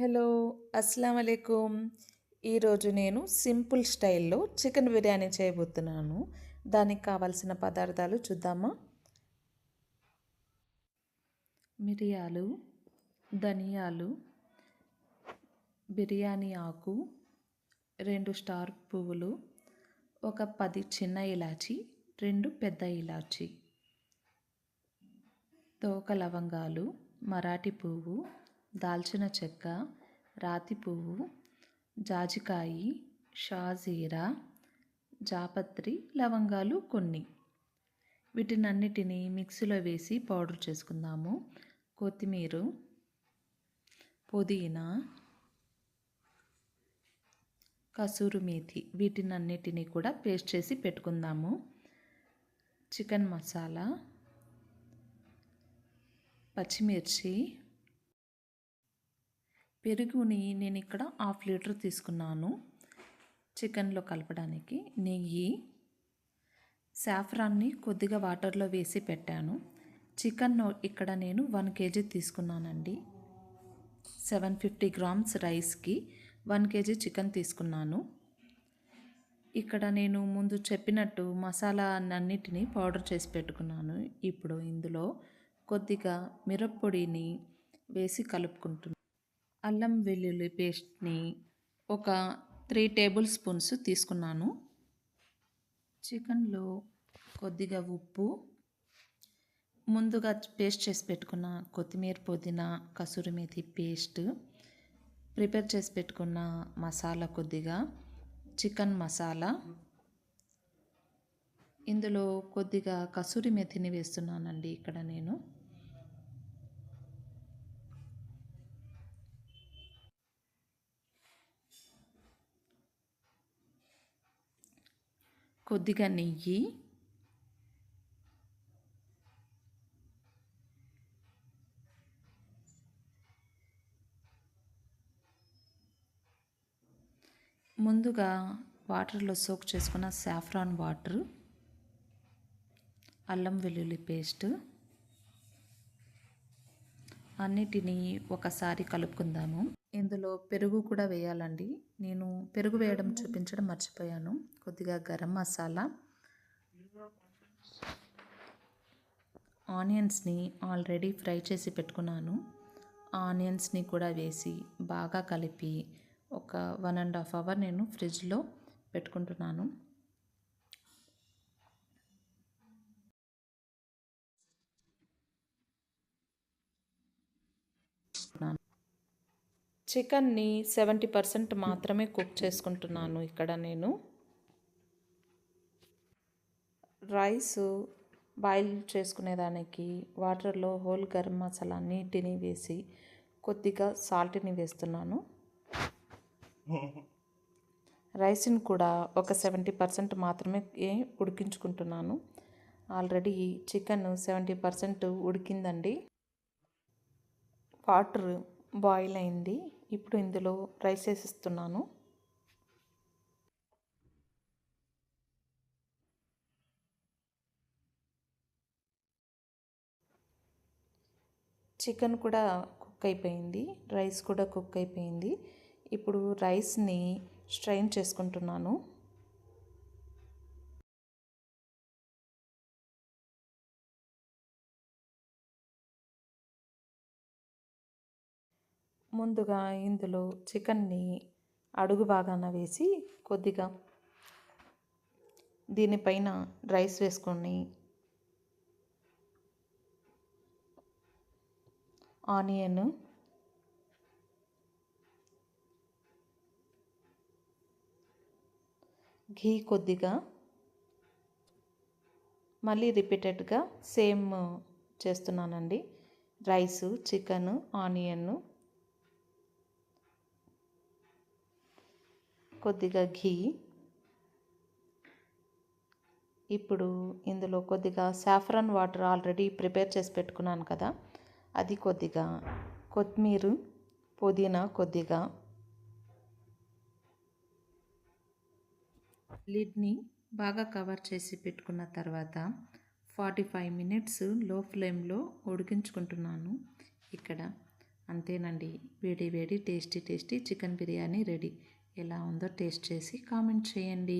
Hello అస్సలం అయికుం ఈరోజు నేను సింపుల్ స్టైల్లో చికెన్ బిర్యానీ చేయబోతున్నాను. దానికి కావాల్సిన పదార్థాలు చూద్దామా? మిరియాలు ధనియాలు బిర్యానీ ఆకు రెండు స్టార్ పువ్వులు ఒక పది చిన్న ఇలాచి రెండు పెద్ద ఇలాచి తోక లవంగాలు మరాఠీ పువ్వు దాల్చిన చెక్క రాతి పువ్వు జాజికాయి షాజీరా జాపత్రి లవంగాలు కొన్ని. వీటినన్నిటినీ మిక్సీలో వేసి పౌడర్ చేసుకుందాము. కొత్తిమీర పుదీనా కసూరు మేథి వీటినన్నిటినీ కూడా పేస్ట్ చేసి పెట్టుకుందాము. చికెన్ మసాలా పచ్చిమిర్చి పెరుగుని నేను ఇక్కడ హాఫ్ లీటర్ తీసుకున్నాను చికెన్లో కలపడానికి నెయ్యి సాఫ్రాన్ని కొద్దిగా వాటర్లో వేసి పెట్టాను. చికెన్ ఇక్కడ నేను వన్ కేజీ తీసుకున్నానండి. సెవెన్ ఫిఫ్టీ గ్రామ్స్ రైస్కి వన్ కేజీ చికెన్ తీసుకున్నాను. ఇక్కడ నేను ముందు చెప్పినట్టు మసాలా అన్నిటినీ పౌడర్ చేసి పెట్టుకున్నాను. ఇప్పుడు ఇందులో కొద్దిగా మిరప్పొడిని వేసి కలుపుకుంటున్నాను అల్లం వెల్లుల్లి పేస్ట్ని ఒక త్రీ టేబుల్ స్పూన్స్ తీసుకున్నాను. చికెన్లో కొద్దిగా ఉప్పు ముందుగా పేస్ట్ చేసి పెట్టుకున్న కొత్తిమీర పుదీనా కసూరి మేథి పేస్ట్ ప్రిపేర్ చేసి పెట్టుకున్న మసాలా కొద్దిగా చికెన్ మసాలా. ఇందులో కొద్దిగా కసూరి మెథిని వేస్తున్నానండి ఇక్కడ నేను. కొద్దిగా నెయ్యి. ముందుగా వాటర్లో సోక్ చేసుకున్న సాఫ్రాన్ వాటర్ అల్లం వెల్లుల్లి పేస్ట్. అన్నిటినీ ఒకసారి కలుపుకుందాము. ఇందులో పెరుగు కూడా వేయాలండి. నేను పెరుగు వేయడం చూపించడం మర్చిపోయాను. కొద్దిగా గరం మసాలా ఆనియన్స్ని ఆల్రెడీ ఫ్రై చేసి పెట్టుకున్నాను. ఆనియన్స్ని కూడా వేసి బాగా కలిపి ఒక వన్ అండ్ హాఫ్ అవర్ నేను ఫ్రిడ్జ్లో పెట్టుకుంటున్నాను. చికెన్ని సెవెంటీ పర్సెంట్ మాత్రమే కుక్ చేసుకుంటున్నాను ఇక్కడ నేను. రైస్ బాయిల్ చేసుకునేదానికి వాటర్లో హోల్ గరం మసాలా నీటిని వేసి కొద్దిగా సాల్ట్ని వేస్తున్నాను. రైస్ని కూడా ఒక సెవెంటీ పర్సెంట్ మాత్రమే ఉడికించుకుంటున్నాను. ఆల్రెడీ చికెన్ సెవెంటీ పర్సెంట్ ఉడికిందండి. వాటర్ బాయిల్ అయింది. ఇప్పుడు ఇందులో రైస్ వేసిస్తున్నాను. చికెన్ కూడా కుక్ అయిపోయింది. రైస్ కూడా కుక్ అయిపోయింది. ఇప్పుడు రైస్ని స్ట్రైన్ చేసుకుంటున్నాను. ముందుగా ఇందులో చికెన్ని అడుగు భాగాన వేసి కొద్దిగా దీనిపైన రైస్ వేసుకొని ఆనియన్ ఘీ కొద్దిగా మళ్ళీ రిపీటెడ్గా సేమ్ చేస్తున్నానండి. రైసు చికెన్ ఆనియన్ కొద్దిగా ఘీ. ఇప్పుడు ఇందులో కొద్దిగా సాఫ్రాన్ వాటర్ ఆల్రెడీ ప్రిపేర్ చేసి పెట్టుకున్నాను కదా అది కొద్దిగా కొత్తిమీర పుదీనా కొద్దిగా లిడ్ని బాగా కవర్ చేసి పెట్టుకున్న తర్వాత ఫార్టీ ఫైవ్ మినిట్స్లో ఫ్లేమ్లో ఉడికించుకుంటున్నాను. ఇక్కడ అంతేనండి వేడి వేడి tasty tasty chicken biryani ready. ఎలా ఉందో టేస్ట్ చేసి కామెంట్ చేయండి.